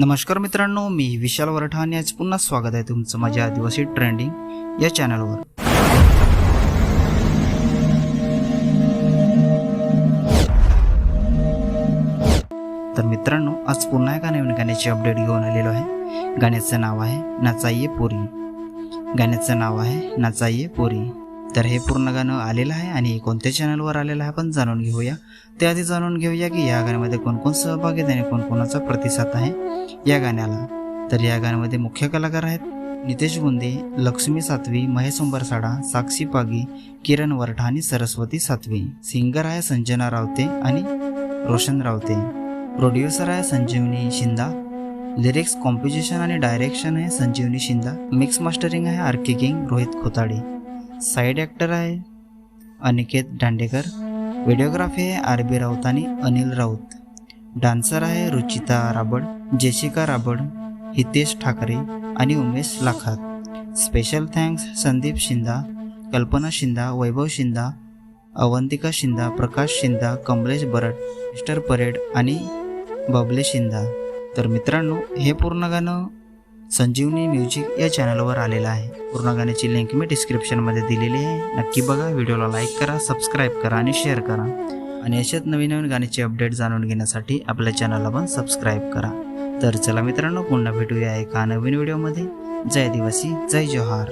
नमस्कार मित्रांनो मी विशाल वरठा आणि आज पुन्हा स्वागत आहे तुमचं माझ्या आदिवासी ट्रेंडिंग या चॅनलवर. तर मित्रांनो आज पुन्हा एका नवीन गाण्याची अपडेट घेऊन आलेलो आहे. गाण्याचं नाव आहे नाचाइये पोरी गाण्याचं नाव आहे नाचाइये पोरी तर हे पूर्ण गाणं आलेलं आहे आणि कोणत्या चॅनलवर आलेलं आहे आपण जाणून घेऊया. त्याआधी जाणून घेऊया की या गाण्यामध्ये कोणकोण सहभागी आहेत आणि कोणकोणाचा प्रतिसाद आहे. या गाण्याला. तर या गाण्यामध्ये मुख्य कलाकार आहेत नितेश गुंदे लक्ष्मी सातवी महेश उंबरसाडा साक्षी पागी किरण वरठा आणि सरस्वती सातवी. सिंगर आहे संजना रावते आणि रोशन रावते. प्रोड्युसर आहे संजीवनी शिंदा. लिरिक्स कॉम्पोजिशन आणि डायरेक्शन आहे संजीवनी शिंदा. मिक्स मास्टरिंग आहे R K King Rohit Khotade. Side actor आहे अनिकेत दांडेकर व्हिडिओग्राफी आहे आर बी राऊत आणि अनिल राऊत. डान्सर आहे रुचिता राबड जेशिका राबड हितेश ठाकरे आणि Umesh Lakhat. Special thanks Sandeep Shinda Kalpana Shinda Vaibhav Shinda Avantika Shinda Prakash Shinda Kamlesh Barat mister parade आणि बबले शिंदा. तर मित्रांनो हे पूर्ण गाणं संजीवनी म्युझिक या चॅनलवर आलेला आहे. पूर्ण गाण्याची लिंक मी डिस्क्रिप्शनमध्ये दिलेली आहे. नक्की बघा व्हिडिओला लाईक करा सबस्क्राईब करा आणि शेअर करा. आणि अशाच नवीन नवीन गाण्याचे अपडेट जाणून घेण्यासाठी आपल्या चॅनलला पण सबस्क्राईब करा. तर चला मित्रांनो पुन्हा भेटूया एका नवीन व्हिडिओमध्ये जय दिवसी जय जोहार.